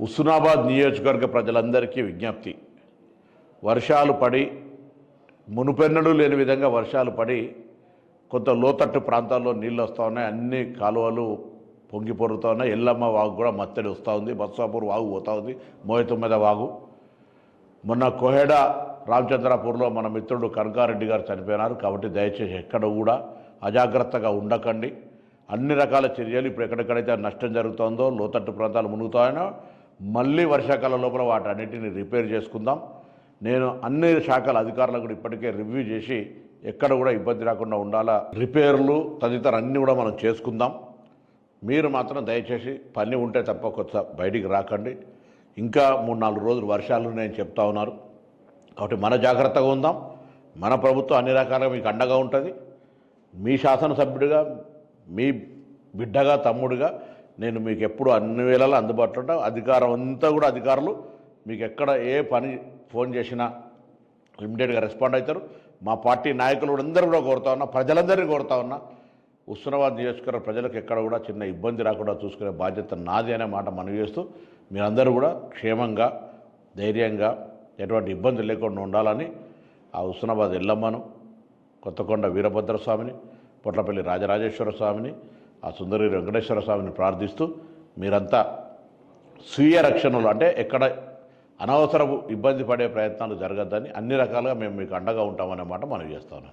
హుస్నాబాద్ నియోజకవర్గ ప్రజలందరికీ విజ్ఞప్తి. వర్షాలు పడి మునుపెన్నడూ లేని విధంగా వర్షాలు పడి కొంత లోతట్టు ప్రాంతాల్లో నీళ్ళు వస్తూ ఉన్నాయి. అన్ని కాలువలు పొంగి పొరుగుతూ ఉన్నాయి. ఎల్లమ్మ వాగు కూడా మత్తడి వస్తూ ఉంది. బత్సాపూర్ వాగు పోతూ ఉంది. మోయతొమ్మిద వాగు. మొన్న కోహెడ రామచంద్రాపూర్లో మన మిత్రుడు కనకారెడ్డి గారు చనిపోయినారు. కాబట్టి దయచేసి ఎక్కడ కూడా అజాగ్రత్తగా ఉండకండి. అన్ని రకాల చర్యలు ఇప్పుడు ఎక్కడెక్కడైతే నష్టం జరుగుతుందో లోతట్టు ప్రాంతాలు మునుగుతాయనో మళ్ళీ వర్షాకాలం లోపల వాటన్నిటిని రిపేర్ చేసుకుందాం. నేను అన్ని శాఖల అధికారులకు కూడా ఇప్పటికే రివ్యూ చేసి ఎక్కడ కూడా ఇబ్బంది రాకుండా ఉండాలా? రిపేర్లు తదితర అన్నీ కూడా మనం చేసుకుందాం. మీరు మాత్రం దయచేసి పని ఉంటే తప్ప కొత్త బయటికి రాకండి. ఇంకా మూడు నాలుగు రోజులు వర్షాలు నేను చెప్తా ఉన్నారు. కాబట్టి మన జాగ్రత్తగా ఉందాం. మన ప్రభుత్వం అన్ని రకాలుగా మీకు అండగా ఉంటుంది. మీ శాసనసభ్యుడిగా మీ బిడ్డగా తమ్ముడిగా నేను మీకు ఎప్పుడు అన్ని వేళలా అందుబాటులో ఉంటా. అధికారం అంతా కూడా అధికారులు. మీకు ఎక్కడ ఏ పని ఫోన్ చేసినా ఇమ్మీడియట్గా రెస్పాండ్ అవుతారు. మా పార్టీ నాయకులు కూడా అందరూ కూడా కోరుతా ఉన్నా ప్రజలందరినీ కోరుతా ఉన్నా ఉస్మానాబాద్ నియోజకవర్గ ప్రజలకు ఎక్కడ కూడా చిన్న ఇబ్బంది రాకుండా చూసుకునే బాధ్యత నాది అనే మాట మనవి చేస్తూ మీరందరూ కూడా క్షేమంగా ధైర్యంగా ఎటువంటి ఇబ్బంది లేకుండా ఉండాలని ఆ ఉస్మానాబాద్ ఎల్లమ్మను కొత్తకొండ వీరభద్ర స్వామిని పొట్లపల్లి రాజరాజేశ్వర స్వామిని ఆ సుందరి వెంకటేశ్వర స్వామిని ప్రార్థిస్తూ మీరంతా స్వీయ రక్షణలు అంటే ఎక్కడ అనవసరపు ఇబ్బంది పడే ప్రయత్నాలు జరగద్దని అన్ని రకాలుగా మేము మీకు అండగా ఉంటామనే మాట మనం చేస్తాను